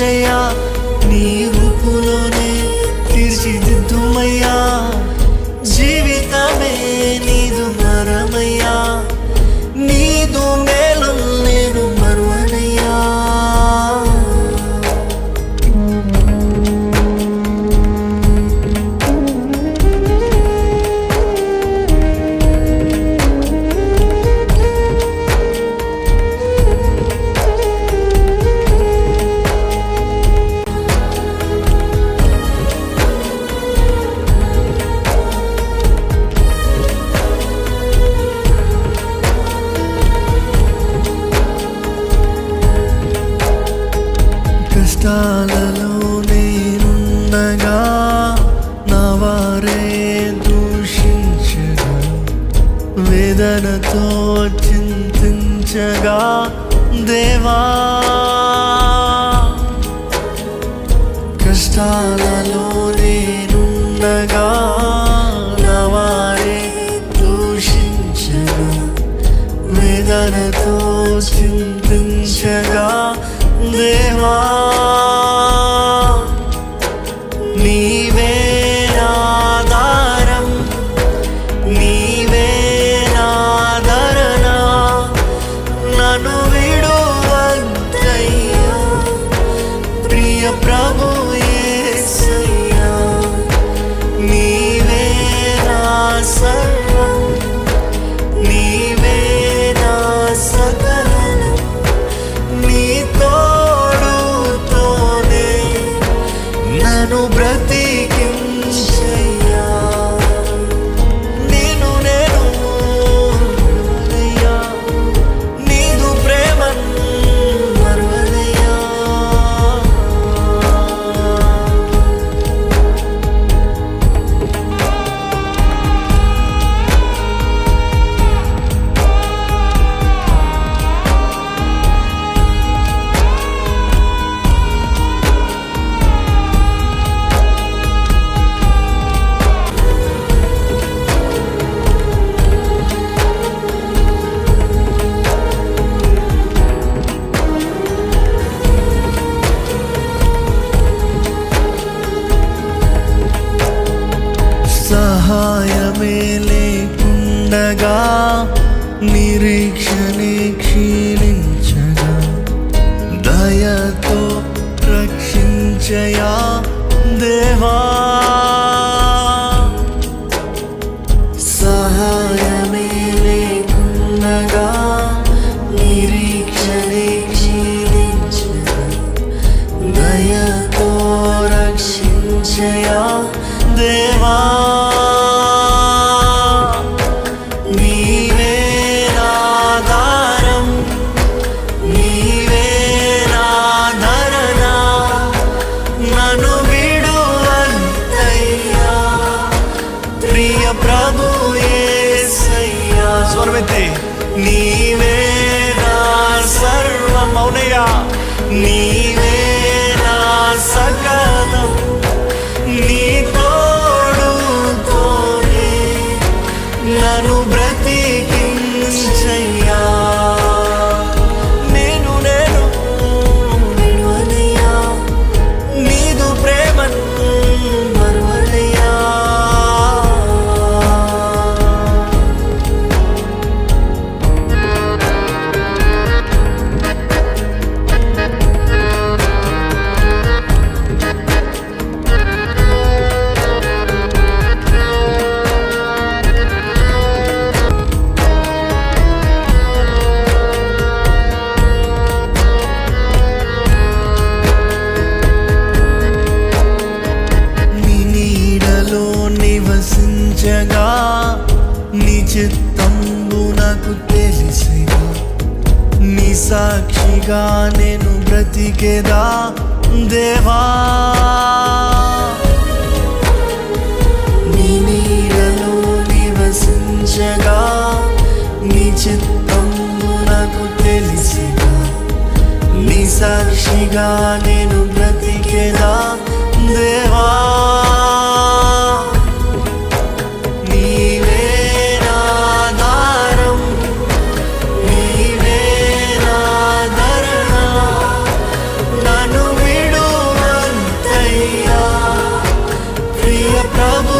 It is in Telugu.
మార్చయ్యా నీవు కష్టాలలో నేనుండగా నా వారే దూషించగా వేదనతో చింతించగా దేవా! కష్టాలలో సహాయమే లేకుండగా నిరీక్షణే స్వరమెత్తి నీవే నా సర్వం అవునయ్యా. నీవే నా సకలం. నీ తోడుతోనే నన్ను బ్రతికి సాక్షిగా నేను బ్రతికేదా? దేవా? నీ నీడలో నివసించగా నీ చిత్తంబు నాకు తెలిసిగా నీ సాక్షిగా నేను బ్రతికేదా? దేవా? kabul